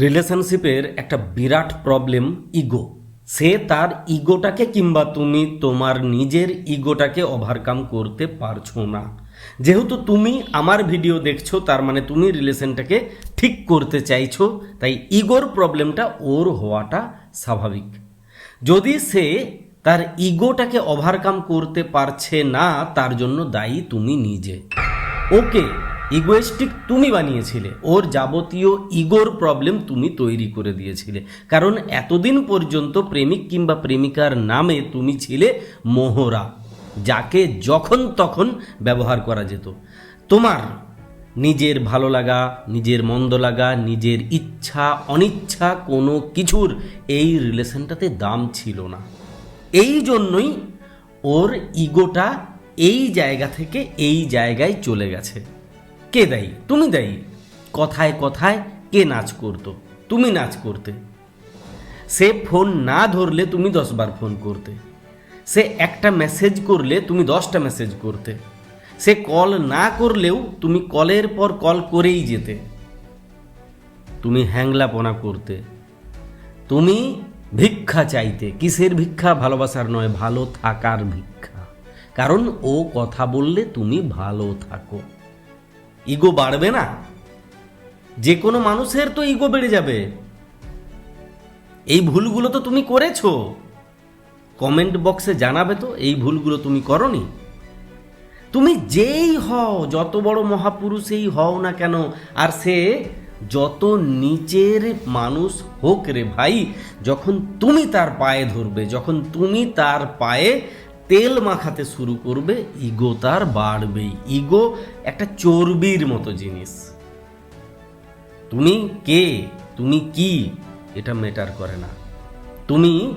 রিলেশনশিপের একটা বিরাট problem ego সে তার ইগোটাকে কিংবা তুমি তোমার নিজের ইগোটাকে ওভারকাম করতে পারছ না। যেহেতু তুমি আমার ভিডিও দেখছ, তার মানে তুমি রিলেশনটাকে ঠিক করতে চাইছো, তাই ইগোর প্রবলেমটা ওর হওয়াটা স্বাভাবিক। যদি সে তার ইগোটাকে ওভারকাম করতে পারছে না, তার জন্য দায়ী তুমি নিজে। ওকে ইগোয়েস্টিক তুমি বানিয়েছিলে। ওর যাবতীয় ইগোর প্রবলেম তুমি তৈরি করে দিয়েছিলে। কারণ এতদিন পর্যন্ত প্রেমিক কিংবা প্রেমিকার নামে তুমি ছিলে মোহরা, যাকে যখন তখন ব্যবহার করা যেত। তোমার নিজের ভালো লাগা, নিজের মন্দ লাগা, নিজের ইচ্ছা, অনিচ্ছা কোনো কিছুর এই রিলেশনটাতে দাম ছিল না। এই জন্যই ওর ইগোটা এই জায়গা থেকে এই জায়গায় চলে গেছে। কে দায়ী? তুমি দায়ী। কথায় কথায় কে নাচ করতো? তুমি নাচ করতে। সে ফোন না ধরলে তুমি দশবার ফোন করতে। সে একটা মেসেজ করলে তুমি দশটা মেসেজ করতে। সে কল না করলেও তুমি কলের পর কল করেই যেতে। তুমি হ্যাংলাপনা করতে। তুমি ভিক্ষা চাইতে। কিসের ভিক্ষা? ভালোবাসার নয়, ভালো থাকার ভিক্ষা। কারণ ও কথা বললে তুমি ভালো থাকো। ইগো বাড়বে না? যে কোনো মানুষের তো ইগো বেড়ে যাবে। এই ভুলগুলো তো তুমি করেছ। কমেন্ট বক্সে জানাবে তো, এই ভুলগুলো তুমি করনি। তুমি যেই হও, যত বড় মহাপুরুষেই হও না কেন, আর সে যত নিচের মানুষ হোক রে ভাই, যখন তুমি তার পায়ে ধরবে, যখন তুমি তার পায়ে তেল মাখাতে শুরু করবে, ইগো তার বাড়বেই। ইগো একটা চর্বির মতো জিনিস। তুমি কে? তুমি কি? এটা মেটার করে না। তুমি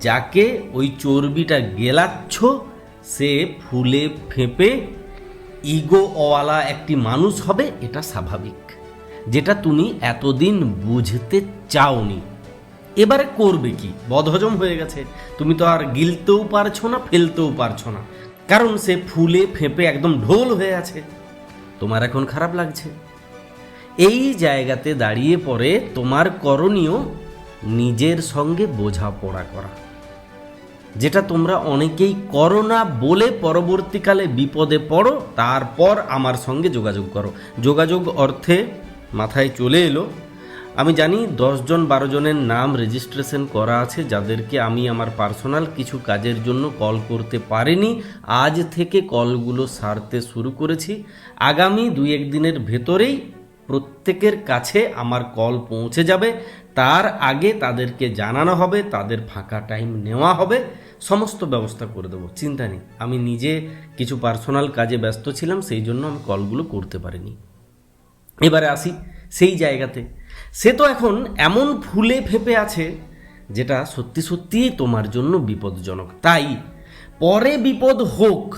যাকে ওই চর্বিটা গেলাচ্ছ, সে ফুলে ফেঁপে ইগোওয়ালা একটি মানুষ হবে, এটা স্বাভাবিক। যেটা তুমি এতদিন বুঝতে চাওনি। এবারে করবে কি? বদহজম হয়ে গেছে। তুমি তো আর গিলতেও পারছ না, ফেলতেও পারছ না। কারণ সে ফুলে ফেঁপে একদম ঢোল হয়ে আছে। তোমার এখন খারাপ লাগছে। এই জায়গাতে দাঁড়িয়ে পড়ে তোমার করণীয় নিজের সঙ্গে বোঝাপড়া করা। যেটা তোমরা অনেকেই করো না বলে পরবর্তীকালে বিপদে পড়ো, তারপর আমার সঙ্গে যোগাযোগ করো। যোগাযোগ অর্থে মাথায় চলে এলো আমি জানি দশজন বারো জনের নাম রেজিস্ট্রেশন করা আছে, যাদেরকে আমি আমার পার্সোনাল কিছু কাজের জন্য কল করতে পারিনি। আজ থেকে কলগুলো সারতে শুরু করেছি। আগামী দুই এক দিনের ভেতরেই প্রত্যেকের কাছে আমার কল পৌঁছে যাবে। তার আগে তাদেরকে জানানো হবে, তাদের ফাঁকা টাইম নেওয়া হবে। সমস্ত ব্যবস্থা করে দেবো, চিন্তা নেই। আমি নিজে কিছু পার্সোনাল কাজে ব্যস্ত ছিলাম, সেই জন্য আমি কলগুলো করতে পারিনি। এবারে আসি সেই জায়গাতে। সে তো এখন এমন ফুলে ফেপে আছে যেটা সত্যি সত্যিই তোমার জন্য বিপদজনক তাই পরে বিপদ হোক,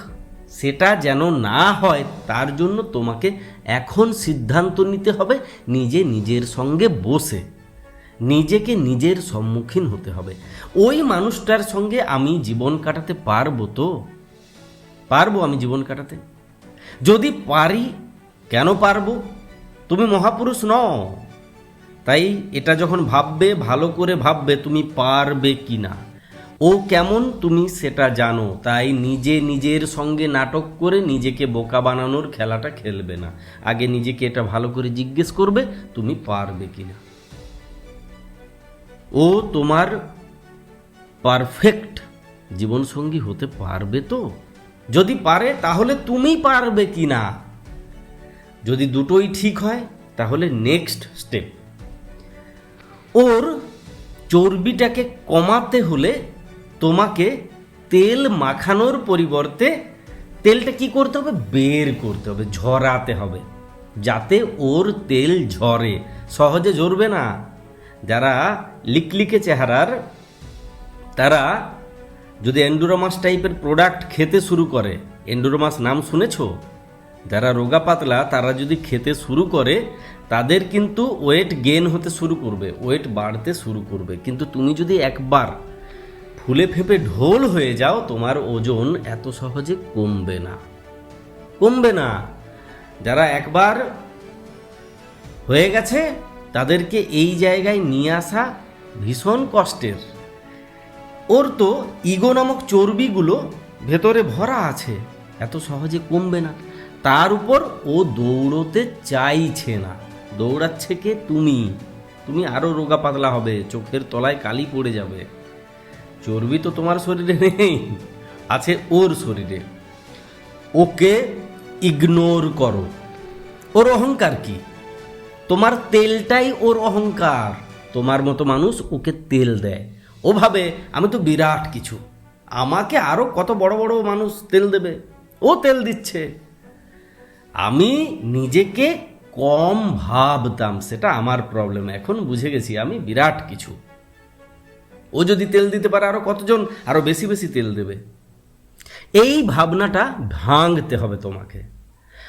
সেটা যেন না হয়, তার জন্য তোমাকে এখন সিদ্ধান্ত নিতে হবে, নিজে নিজের সঙ্গে বসে। নিজেকে নিজের সম্মুখীন হতে হবে। ওই মানুষটার সঙ্গে আমি জীবন কাটাতে পারব তো? পারব আমি জীবন কাটাতে? যদি পারি, কেন পারব? তুমি মহাপুরুষ নও। তাই এটা যখন ভাববে, ভালো করে ভাববে, তুমি পারবে কি না ও কেমন তুমি সেটা জানো, তাই নিজে নিজের সঙ্গে নাটক করে নিজেকে বোকা বানানোর খেলাটা খেলবে না। আগে নিজেকে এটা ভালো করে জিজ্ঞেস করবে, তুমি পারবে কি না ও তোমার পারফেক্ট জীবনসঙ্গী হতে পারবে তো? যদি পারে, তাহলে তুমি পারবে কি না যদি দুটোই ঠিক হয়, তাহলে নেক্সট স্টেপ। ওর চর্বিটাকে কমাতে হলে তোমাকে তেল মাখানোর পরিবর্তে তেলটা কি করতে হবে? বের করতে হবে, ঝরাতে হবে, যাতে ওর তেল ঝরে। সহজে ঝরবে না। যারা লিকলিকে চেহারার, তারা যদি এন্ডুরোমাস টাইপের প্রোডাক্ট খেতে শুরু করে এন্ডুরোমাস নাম শুনেছো? যারা রোগা পাতলা, তারা যদি খেতে শুরু করে তাদের কিন্তু ওয়েট গেন হতে শুরু করবে ওয়েট বাড়তে শুরু করবে। কিন্তু তুমি যদি একবার ফুলে ফেপে ঢোল হয়ে যাও, তোমার ওজন এত সহজে কমবে না। কমবে না। যারা একবার হয়ে গেছে, তাদেরকে এই জায়গায় নিয়ে আসা ভীষণ কষ্টের। ওর তো ইগো নামক চর্বিগুলো ভেতরে ভরা আছে, এত সহজে কমবে না। তার উপর ও দৌড়তে চাইছে না। দৌড়াচ্ছে কে তুমি? তুমি আরও রোগা পাতলা হবে, চোখের তলায় কালি পড়ে যাবে। চর্বি তো তোমার শরীরে নেই, আছে ওর শরীরে। ওকে ইগনোর করো। ওর অহংকার কি? তোমার তেলটাই ওর অহংকার। তোমার মতো মানুষ ওকে তেল দেয়। ও ভাবে, আমি তো বিরাট কিছু। আমাকে আরও কত বড় বড় মানুষ তেল দেবে। ও তেল দিচ্ছে। আমি নিজেকে কম ভাবতাম সেটা আমার প্রবলেম এখন বুঝে গেছি আমি বিরাট কিছু। ও যদি তেল দিতে পারে আরও কতজন আরও বেশি বেশি তেল দেবে? এই ভাবনাটা ভাঙতে হবে তোমাকে।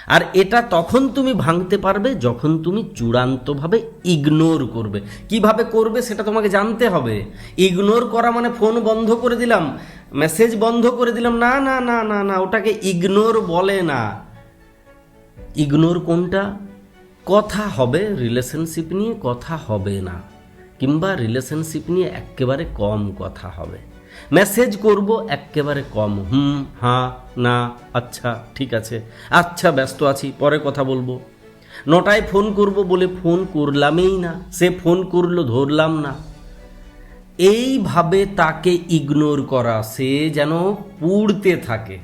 আর এটা তখন তুমি ভাঙতে পারবে যখন তুমি চূড়ান্তভাবে ইগনোর করবে। কীভাবে করবে সেটা তোমাকে জানতে হবে। ইগনোর করা মানে ফোন বন্ধ করে দিলাম মেসেজ বন্ধ করে দিলাম। না না না না না, ওটাকে ইগনোর বলে না। ইগনোর কোনটা? কথা হবে রিলেশনশিপ নিয়ে কথা হবে না, কিংবা রিলেশনশিপ নিয়ে একেবারে কম কথা হবে। মেসেজ করব একেবারে কম, হুম হ্যাঁ না আচ্ছা ঠিক আছে আচ্ছা ব্যস্ত আছি, পরে কথা বলব। নটায় ফোন করব বলে ফোন করলামই না, সে ফোন করল, ধরলাম না। এইভাবে তাকে ইগনোর করা, সে যেন পুড়তে থাকে।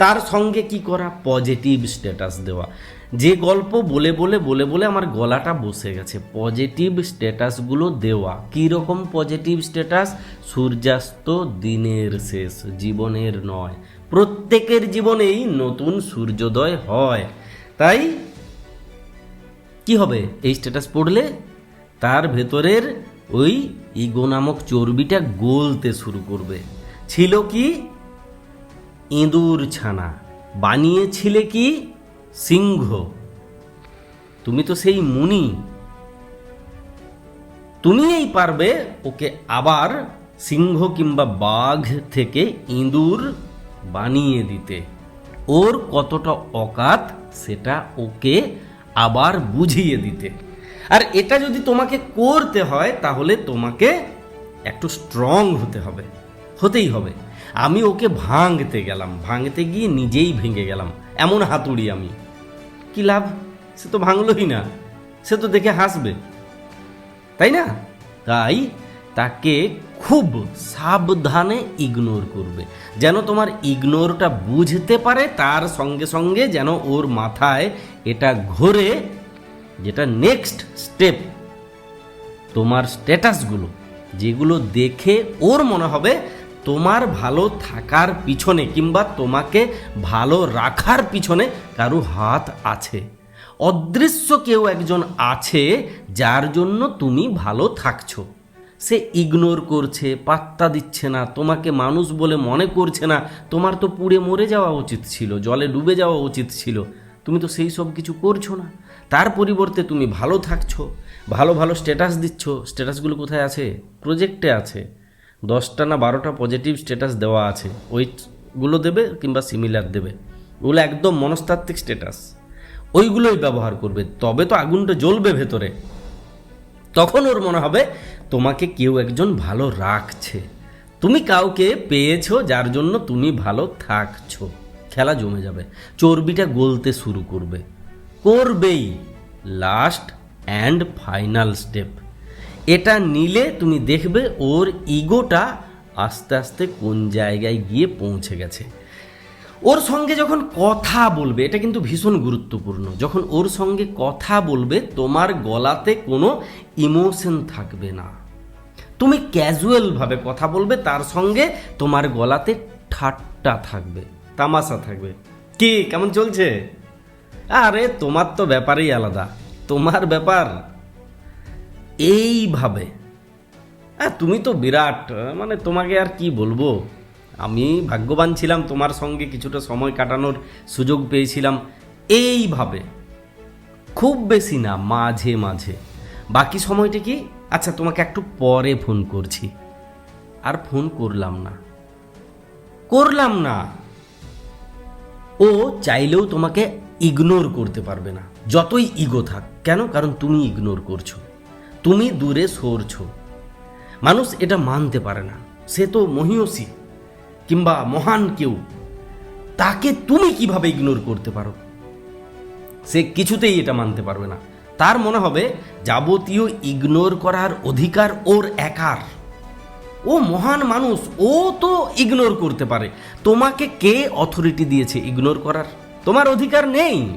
তার সঙ্গে কি করা? পজিটিভ স্ট্যাটাস দেওয়া। যে গল্প বলে বলে বলে বলে আমার গলাটা বসে গেছে। পজিটিভ স্ট্যাটাসগুলো দেওয়া। কী রকম পজিটিভ স্ট্যাটাস সূর্যাস্ত দিনের শেষ, জীবনের নয়। প্রত্যেকের জীবনেই নতুন সূর্যোদয় হয়। তাই কি হবে? এই স্ট্যাটাস পড়লে তার ভেতরের ওই ইগো নামক চর্বিটা গলতে শুরু করবে। ছিল কি? ইঁদুর ছানা। বানিয়েছিলে কি? সিংহ। তুমি তো সেই মুনি। তুমিই পারবে ওকে আবার সিংহ কিংবা বাঘ থেকে ইঁদুর বানিয়ে দিতে। ওর কতটা অকাত সেটা ওকে আবার বুঝিয়ে দিতে। আর এটা যদি তোমাকে করতে হয়, তাহলে তোমাকে একটু স্ট্রং হতে হবে। হতেই হবে। আমি ওকে ভাঙতে গেলাম, ভাঙতে গিয়ে নিজেই ভেঙে গেলাম। এমন হাতুড়ি আমি। কি লাভ? সে তো ভাঙলই না। সে তো দেখে হাসবে। তাই না? তাই তাকে খুব সাবধানে ইগনোর করবে। যেন তোমার ইগনোরটা বুঝতে পারে, তার সঙ্গে সঙ্গে যেন ওর মাথায় এটা ঘোরে যেটা নেক্সট স্টেপ তোমার স্ট্যাটাসগুলো যেগুলো দেখে ওর মনে হবে তোমার ভালো থাকার পিছনে কিংবা তোমাকে ভালো রাখার পিছনে কারও হাত আছে। অদৃশ্য কেউ একজন আছে যার জন্য তুমি ভালো থাকছো। সে ইগনোর করছে, পাত্তা দিচ্ছে না, তোমাকে মানুষ বলে মনে করছে না। তোমার তো পুড়ে মরে যাওয়া উচিত ছিল, জলে ডুবে যাওয়া উচিত ছিল। তুমি তো সেই সব কিছু করছ না। তার পরিবর্তে তুমি ভালো থাকছো, ভালো ভালো স্ট্যাটাস দিচ্ছ। স্ট্যাটাসগুলো কোথায় আছে? প্রজেক্টে আছে। দশটা না বারোটা পজিটিভ স্ট্যাটাস দেওয়া আছে। ওইগুলো দেবে কিংবা সিমিলার দেবে। ওগুলো একদম মনস্তাত্ত্বিক স্ট্যাটাস ওইগুলোই ব্যবহার করবে। তবে তো আগুনটা জ্বলবে ভেতরে। তখন ওর মনে হবে, তোমাকে কেউ একজন ভালো রাখছে। তুমি কাউকে পেয়েছ, যার জন্য তুমি ভালো থাকছো। খেলা জমে যাবে। চর্বিটা গলতে শুরু করবে। করবেই। লাস্ট অ্যান্ড ফাইনাল স্টেপ এটা নিলে তুমি দেখবে ওর ইগোটা আস্তে আস্তে কোন জায়গায় গিয়ে পৌঁছে গেছে। ওর সঙ্গে যখন কথা বলবে, এটা কিন্তু ভীষণ গুরুত্বপূর্ণ, যখন ওর সঙ্গে কথা বলবে, তোমার গলাতে কোনো ইমোশন থাকবে না। তুমি ক্যাজুয়ালভাবে কথা বলবে, তার সঙ্গে তোমার গলাতে ঠাট্টা থাকবে, তামাশা থাকবে। কি, কেমন চলছে? আরে, তোমার তো ব্যাপারই আলাদা, তোমার ব্যাপার এইভাবে। হ্যাঁ তুমি তো বিরাট মানে তোমাকে আর কি বলব? আমি ভাগ্যবান ছিলাম, তোমার সঙ্গে কিছুটা সময় কাটানোর সুযোগ পেয়েছিলাম। এইভাবে। খুব বেশি না, মাঝে মাঝে। বাকি সময়টা কি? আচ্ছা তোমাকে একটু পরে ফোন করছি। আর ফোন করলাম না। করলাম না। ও চাইলেও তোমাকে ইগনোর করতে পারবে না। যতই ইগো থাক। কেন? কারণ তুমি ইগনোর করছ। তুমি দূরে সরছ। মানুষ এটা মানতে পারে না। সে তো মহিয়সী কিংবা মহান কেউ। তাকে তুমি কীভাবে ইগনোর করতে পারো? সে কিছুতেই এটা মানতে পারবে না। তার মনে হবে, যাবতীয় ইগনোর করার অধিকার ওর একার। ও মহান মানুষ, ও তো ইগনোর করতে পারে। তোমাকে কে অথরিটি দিয়েছে ইগনোর করার? তোমার অধিকার নেই।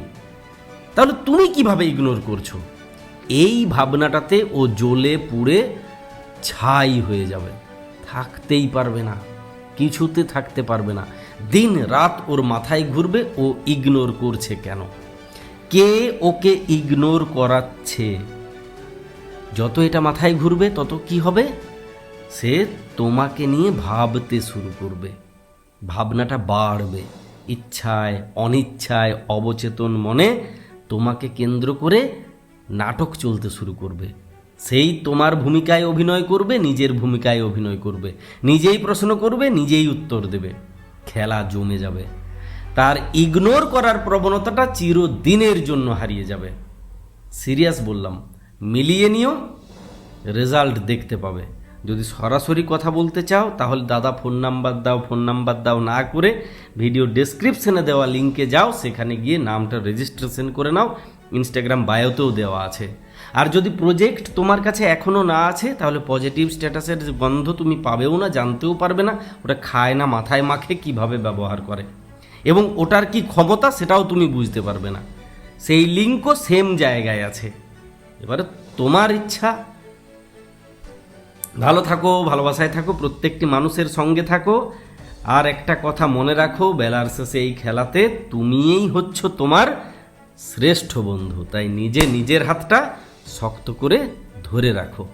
তাহলে তুমি কীভাবে ইগনোর করছ? এই ভাবনাটাতে ও জ্বলে পুড়ে ছাই হয়ে যাবে। থাকতেই পারবে না, কিছুতে থাকতে পারবে না। দিন রাত ওর মাথায় ঘুরবে, ও ইগনোর করছে কেন? কে ওকে ইগনোর করাচ্ছে? যত এটা মাথায় ঘুরবে, তত কি হবে? সে তোমাকে নিয়ে ভাবতে শুরু করবে। ভাবনাটা বাড়বে। ইচ্ছায়, অনিচ্ছায়, অবচেতন মনে তোমাকে কেন্দ্র করে নাটক চলতে শুরু করবে। সেই তোমার ভূমিকায় অভিনয় করবে, নিজের ভূমিকায় অভিনয় করবে। নিজেই প্রশ্ন করবে, নিজেই উত্তর দেবে। খেলা জমে যাবে। তার ইগনোর করার প্রবণতাটা চিরদিনের জন্য হারিয়ে যাবে। সিরিয়াস বললাম। মিলিয়ে নিয়েও রেজাল্ট দেখতে পাবে। যদি সরাসরি কথা বলতে চাও, তাহলে দাদা ফোন নাম্বার দাও ফোন নাম্বার দাও না করে ভিডিও ডেসক্রিপশনে দেওয়া লিঙ্কে যাও, সেখানে গিয়ে নামটা রেজিস্ট্রেশন করে নাও ইনস্টাগ্রাম বায়োতেও দেওয়া আছে। আর যদি প্রজেক্ট তোমার কাছে এখনও না আছে, তাহলে পজিটিভ স্ট্যাটাসের গন্ধ তুমি পাবেও না, জানতেও পারবে না, ওটা খায় না, মাথায় মাখে, কীভাবে ব্যবহার করে। এবং ওটার কি ক্ষমতা, সেটাও তুমি বুঝতে পারবে না। সেই লিঙ্কও সেম জায়গায় আছে। এবারে তোমার ইচ্ছা ভালো থাকো, ভালোবাসায় থাকো, প্রত্যেকটি মানুষের সঙ্গে থাকো। আর একটা কথা মনে রাখো, বেলার শেষে এই খেলাতে তুমিই হচ্ছ তোমার শ্রেষ্ঠ বন্ধু। তাই নিজে নিজের হাতটা শক্ত করে ধরে রাখো।